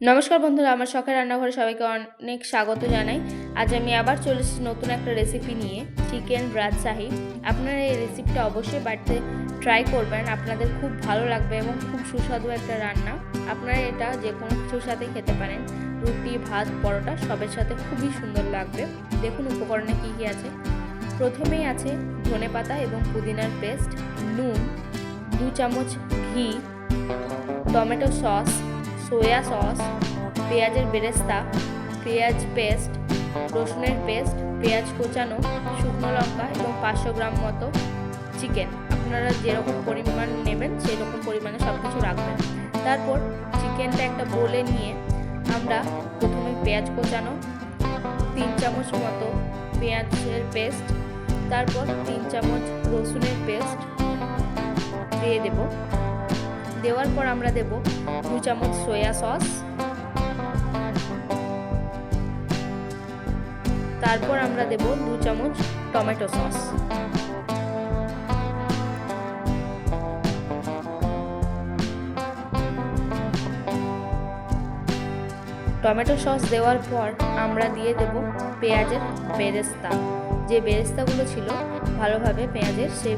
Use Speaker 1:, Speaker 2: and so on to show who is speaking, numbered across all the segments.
Speaker 1: নমস্কার বন্ধুরা, আমার শখের রান্নাঘরে সবাইকে অনেক স্বাগত জানাই। আজ আমি আবার চলে এসেছি নতুন একটা রেসিপি নিয়ে চিকেন রাজশাহী আপনারা এই রেসিপিটা অবশ্যই বাড়িতে ট্রাই করবেন, আপনাদের খুব ভালো লাগবে এবং খুব সুস্বাদু একটা রান্না। আপনারা এটা যে কোনো কিছুর সাথে খেতে পারেন। রুটি, ভাত, পরোটা, সবের সাথে খুবই সুন্দর লাগবে। দেখুন উপকরণে কী কী আছে। প্রথমেই আছে ধনে পাতা এবং পুদিনার পেস্ট, নুন, দু চামচ ঘি, টমেটো সস সোয়া সস পেঁয়াজের বেরেস্তা, পেঁয়াজ পেস্ট রসুনের পেস্ট পেঁয়াজ কোচানো, শুকনো লঙ্কা এবং পাঁচশো গ্রাম মতো চিকেন আপনারা যেরকম পরিমাণ নেবেন সেই রকম পরিমাণে সব কিছু রাখবেন। তারপর চিকেনটা একটা বলে নিয়ে আমরা প্রথমে পেঁয়াজ কোচানো, তিন চামচ মতো পেঁয়াজের পেস্ট তারপর তিন চামচ রসুনের পেস্ট দিয়ে দেবো। দেওয়ার পর আমরা দেব দু চামচ সয়া সস তারপর আমরা দেব দু চামচ টমেটো সস টমেটো সস দেওয়ার পর আমরা দিয়ে দেব পেঁয়াজের বেরেস্তা। যে বেরেস্তাগুলো ছিল, ভালোভাবে পেঁয়াজের সেই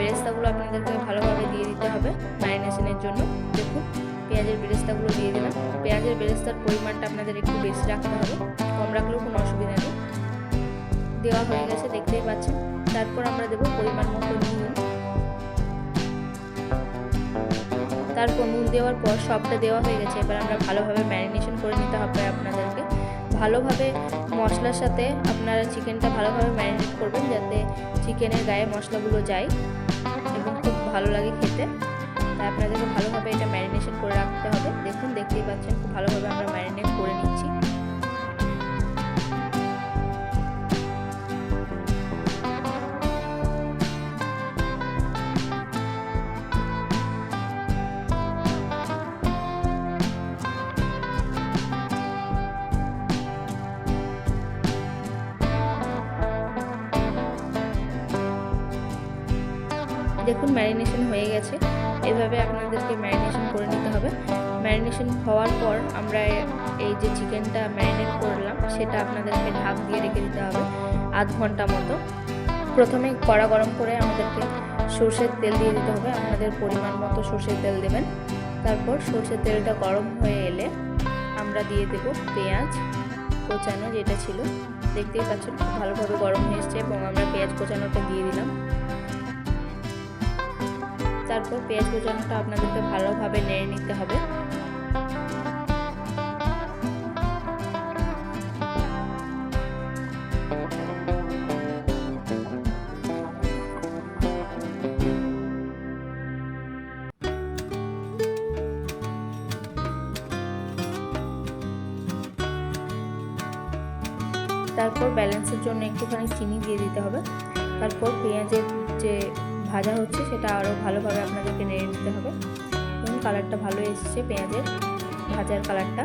Speaker 1: বেরেস্তাগুলো আপনাদেরকে ভালোভাবে দিয়ে দিতে হবে ম্যারিনেশনের জন্য। দেখুন, পেঁয়াজের বেরেস্তাগুলো দিয়ে দিলাম। পেঁয়াজের বেরেস্তার পরিমাণটা আপনাদের একটু বেশি রাখতে হবে, কম রাখলেও কোনো অসুবিধা নেই। দেওয়া হয়ে গেছে, দেখতেই পাচ্ছেন। তারপর আমরা দেবো পরিমাণ মতো নুন। তারপর নুন দেওয়ার পর সবটা দেওয়া হয়ে গেছে। এবার আমরা ভালোভাবে ম্যারিনেশন করে নিতে হবে আপনাদেরকে। ভালোভাবে মশলার সাথে আপনারা চিকেনটা ভালোভাবে ম্যারিনেট করবেন যাতে চিকেনের গায়ে মশলাগুলো যায় এবং খুব ভালো লাগে খেতে। তাই আপনাদেরকে ভালোভাবে এটা ম্যারিনেশন করে রাখতে হবে। দেখুন, দেখতেই পাচ্ছেন, খুব ভালোভাবে আমরা ম্যারিনেট করে নিচ্ছি। দেখুন ম্যারিনেশন হয়ে গেছে। এভাবে আপনাদেরকে ম্যারিনেশন করে নিতে হবে। ম্যারিনেশন হওয়ার পর আমরা এই যে চিকেনটা ম্যারিনেট করলাম, সেটা আপনাদেরকে ঢাক দিয়ে রেখে দিতে হবে আধ ঘণ্টা মতো। প্রথমে কড়া গরম করে আমাদেরকে সর্ষের তেল দিয়ে দিতে হবে। আপনাদের পরিমাণ মতো সর্ষের তেল দেবেন। তারপর সর্ষের তেলটা গরম হয়ে এলে আমরা দিয়ে দেব পেঁয়াজ কোচানো, যেটা ছিল। দেখতেই পাচ্ছেন ভালোভাবে গরম হয়ে এসছে এবং আমরা পেঁয়াজ কোচানোটা দিয়ে দিলাম। তারপর পেঁয়াজ কুচানোটা আপনাদেরকে ভালোভাবে নেড়ে নিতে হবে। তারপর ব্যালেন্সের জন্য একটুখানি চিনি দিয়ে দিতে হবে। তারপর পেঁয়াজের যে ভাজা হচ্ছে, সেটা আরও ভালোভাবে আপনাদেরকে নেড়ে নিতে হবে। এবং কালারটা ভালো এসেছে পেঁয়াজের, ভাজার কালারটা।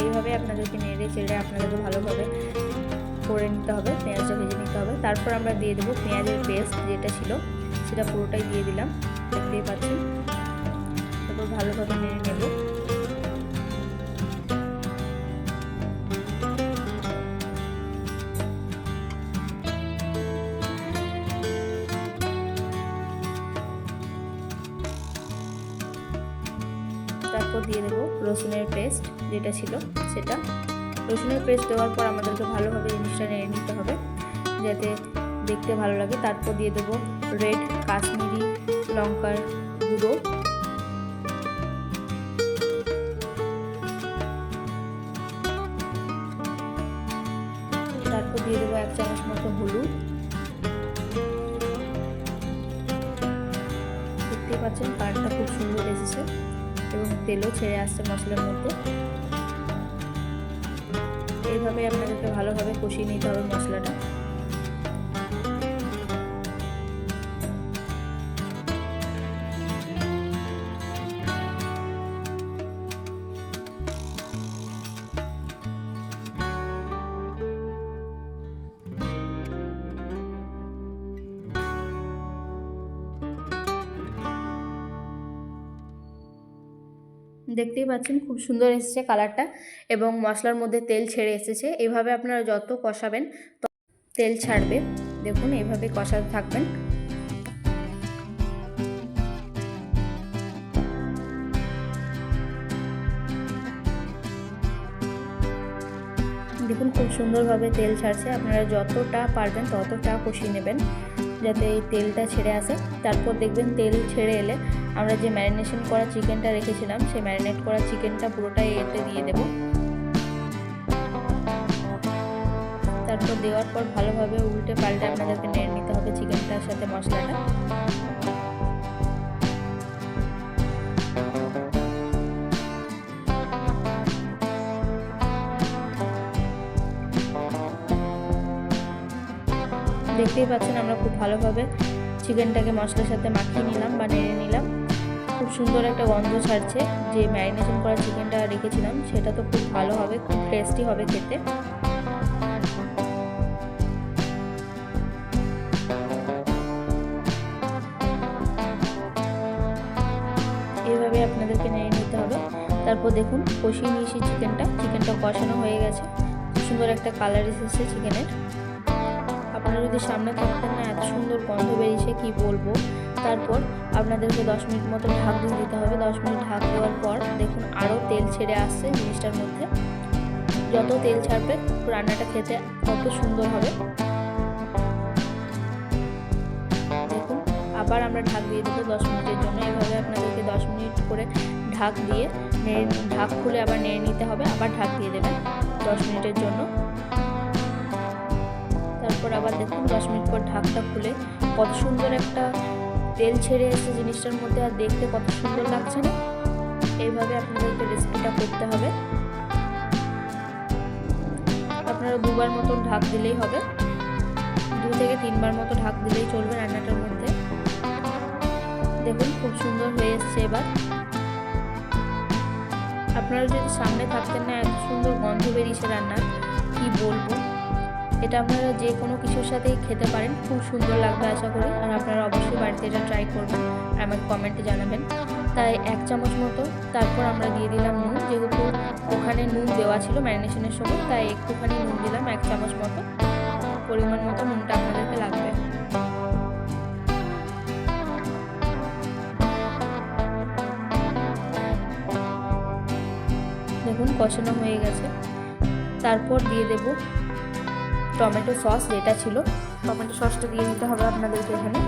Speaker 1: এইভাবে আপনাদেরকে নেড়ে চেড়ে আপনাদেরকে ভালোভাবে করে নিতে হবে, পেঁয়াজটা ভেজে নিতে হবে। তারপর আমরা দিয়ে দেবো পেঁয়াজের পেস্ট যেটা ছিল, সেটা পুরোটাই দিয়ে দিলাম, দেখতেই পাচ্ছি তারপর ভালোভাবে নেড়ে নেব। রসুনের পেস্ট যেটা ছিল সেটা। রসুনের পেস্ট দেওয়ার পর আমাদেরকে ভালোভাবে জিনিসটা নেড়ে নিতে হবে, যাতে দেখতে ভালো লাগে। তারপর দিয়ে দেবো রেড কাশ্মীরি লঙ্কার গুঁড়ো। তেলও ছেড়ে আসছে মশলার মধ্যে। এইভাবে আপনাদেরকে ভালোভাবে কষিয়ে নিতে হবে মশলাটা। দেখতেই পাচ্ছেন, খুব সুন্দর এসেছে কালারটা এবং মশলার মধ্যে তেল ছেড়ে এসেছে। এভাবে আপনারা যত কষাবেন তেল ছাড়বে। দেখুন, এভাবে কষাতে থাকবেন। দেখুন, খুব সুন্দরভাবে তেল ছাড়ছে। আপনারা যতটা পারবেন ততটা কষিয়ে নেবেন। যাতে এই তেলটা ছেড়ে আসে। তারপর দেখবেন তেল ছেড়ে এলে আমরা যে ম্যারিনেশন করা চিকেনটা রেখেছিলাম, সেই ম্যারিনেট করা চিকেনটা পুরোটাই এতে দিয়ে দেব। তারপর দেওয়ার পর ভালোভাবে উল্টে পাল্টে আপনাদেরকে নেড়ে নিতে হবে চিকেনটার সাথে মশলাটা। দেখতেই পাচ্ছেন আমরা খুব ভালোভাবে চিকেনটাকে মশলার সাথে মাখিয়ে নিলাম বা নেড়ে নিলাম। খুব সুন্দর একটা গন্ধ ছাড়ছে। যে ম্যারিনেশন করা চিকেনটা রেখেছিলাম, সেটা তো খুব ভালো হবে, খুব টেস্টি হবে খেতে। এইভাবে আপনাদেরকে নেড়ে নিতে হবে। তারপর দেখুন, কষিয়ে নিয়েছি চিকেনটা। চিকেনটা কষানো হয়ে গেছে। সুন্দর একটা কালার এসেছে চিকেনের। আপনারা যদি সামনে থাকতেন না, এত সুন্দর গন্ধ বেরিয়েছে, কি বলব? তারপর আপনাদেরকে দশ মিনিট মতো ঢাক দিয়ে দিতে হবে। দশ মিনিট ঢাক দেওয়ার পর দেখুন আরও তেল ছেড়ে আসছে জিনিসটার মধ্যে। যত তেল ছাড়বে, রান্নাটা খেতে তত সুন্দর হবে। দেখুন, আবার আমরা ঢাক দিয়ে দেবো দশ মিনিটের জন্য। এভাবে আপনাদেরকে দশ মিনিট করে ঢাক দিয়ে নেড়ে ঢাক খুলে আবার নেড়ে নিতে হবে। আবার ঢাক দিয়ে দেবেন দশ মিনিটের জন্য। তারপর আবার দেখুন দশ মিনিট পর ঢাকটা খুলে কত সুন্দর একটা তেল ছেড়ে এসে জিনিসটার মধ্যে আর দেখতে কত সুন্দর লাগছে না? এইভাবে আপনাদেরকে রেসিপিটা করতে হবে। আপনারা দুবার মতো ঢাক দিলেই হবে। দু থেকে তিনবার মতো ঢাক দিলেই চলবে রান্নাটার মধ্যে। দেখুন খুব সুন্দর হয়ে এসছে এবার। আপনারা যদি সামনে থাকতেন না, এত সুন্দর গন্ধ বেরিয়েছে রান্নার, কি বলব? এটা আপনারা যে কোনো কিছুর সাথেই খেতে পারেন। খুব সুন্দর লাগবে আশা করি। আর আপনারা অবশ্যই বাড়িতে এটা ট্রাই করবেন আমাকে কমেন্টে জানাবেন। তাই এক চামচ মতো। তারপর আমরা দিয়ে দিলাম নুন। যেহেতু ওখানে নুন দেওয়া ছিল ম্যারিনেশনের সময়, তাই একটুখানি নুন দিলাম এক চামচ মতো। পরিমাণ মতো নুনটা আপনাদেরকে লাগবে। দেখুন, কষানো হয়ে গেছে। তারপর দিয়ে দেব টমেটো সস যেটা ছিল, টমেটো সসটা দিয়ে দিতে হবে আপনাদেরকে এখানে।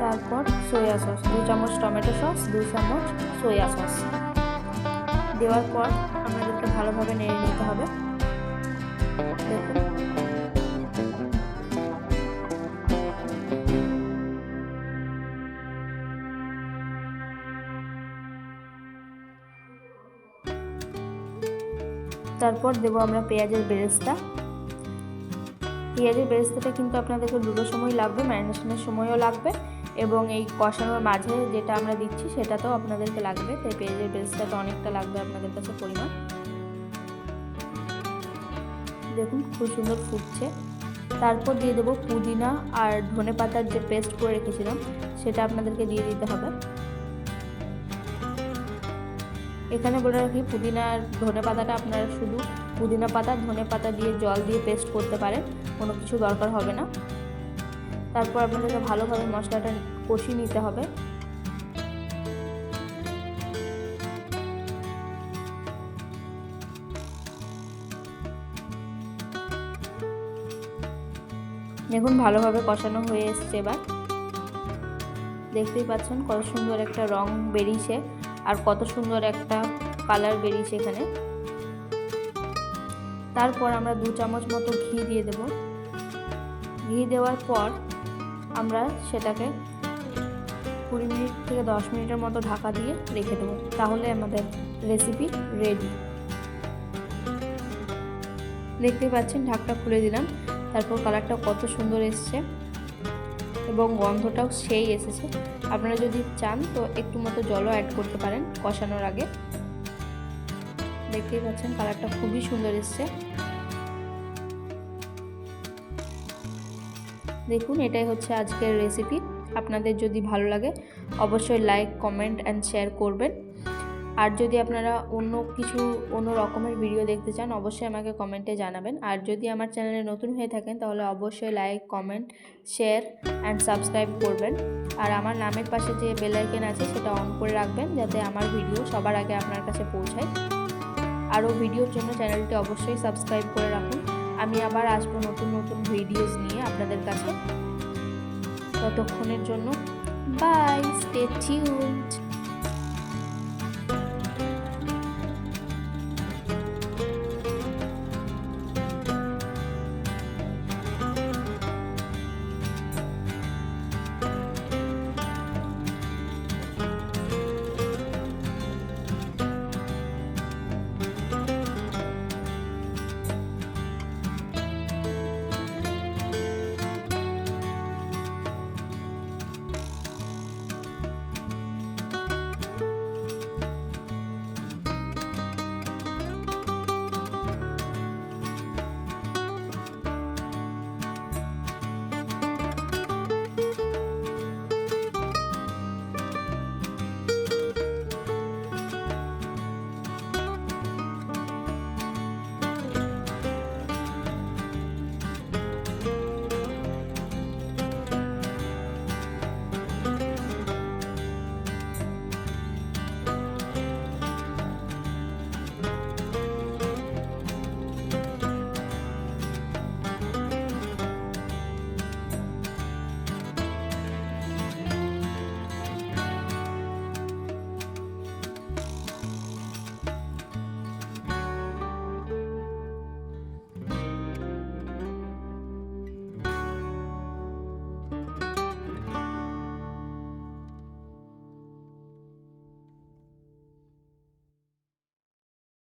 Speaker 1: তারপর সয়া সস দু চামচ টমেটো সস, দু চামচ সোয়া সস দেওয়ার পর আপনাদেরকে ভালোভাবে নেড়ে নিতে হবে। দেখুন। তারপর দেবো আমরা পেঁয়াজের বেরেস্তা। পেঁয়াজের বেরেস্তাটা কিন্তু আপনাদেরকে দুটো সময় লাগবে, ম্যারিনেশনের সময়ও লাগবে এবং এই কষানোর মাঝে যেটা আমরা দিচ্ছি সেটাতেও আপনাদেরকে লাগবে। তাই পেঁয়াজের বেরেস্তাটা অনেকটা লাগবে আপনাদের কাছে পরিমাণ। দেখুন খুব সুন্দর ফুটছে। তারপর দিয়ে দেবো পুদিনা আর ধনে পাতার যে পেস্ট করে রেখেছিলাম, সেটা আপনাদেরকে দিয়ে দিতে হবে। এখানে বলে রাখি পুদিনা আর ধনে পাতাটা আপনারা শুধু পুদিনা পাতা, ধনে পাতা দিয়ে জল দিয়ে পেস্ট করতে পারেন, কোনো কিছু দরকার হবে না। তারপর আপনাদেরকে ভালোভাবে মশলাটা কষিয়ে নিতে হবে। দেখুন, ভালোভাবে কষানো হয়ে এসছে এবার। দেখতেই পাচ্ছেন কত সুন্দর একটা রং বেরিয়েছে। আর কত সুন্দর একটা কালার বেরিয়েছে এখানে। তারপর আমরা দু চামচ মতো ঘি দিয়ে দেব। ঘি দেওয়ার পর আমরা সেটাকে কুড়ি মিনিট থেকে দশ মিনিটের মতো ঢাকা দিয়ে রেখে দেবো। তাহলে আমাদের রেসিপি রেডি দেখতে পাচ্ছেন, ঢাকটা খুলে দিলাম। তারপর কালারটা কত সুন্দর এসছে। এবং গন্ধটাও সেই এসেছে। আপনারা যদি চান তো একটু মতো জলও অ্যাড করতে পারেন কষানোর আগে। দেখতেই পাচ্ছেন কালারটা খুবই সুন্দর এসছে। দেখুন, এটাই হচ্ছে আজকের রেসিপি আপনাদের যদি ভালো লাগে, অবশ্যই লাইক কমেন্ট অ্যান্ড শেয়ার করবেন। আর যদি আপনারা অন্য কিছু, অন্য রকমের ভিডিও দেখতে চান, অবশ্যই আমাকে কমেন্টে জানাবেন। আর যদি আমার চ্যানেলে নতুন হয়ে থাকেন, তাহলে অবশ্যই like comment share and subscribe করবেন। আর আমার নামের পাশে যে বেল আইকন আছে, সেটা অন করে রাখবেন, যাতে আমার ভিডিও সবার আগে আপনার কাছে পৌঁছায়। আরও ভিডিওর জন্য চ্যানেলটি অবশ্যই সাবস্ক্রাইব করে রাখুন। আমি আবার আসব নতুন নতুন ভিডিওস নিয়ে আপনাদের কাছে। ততক্ষণের জন্য বাই স্টে টিউনড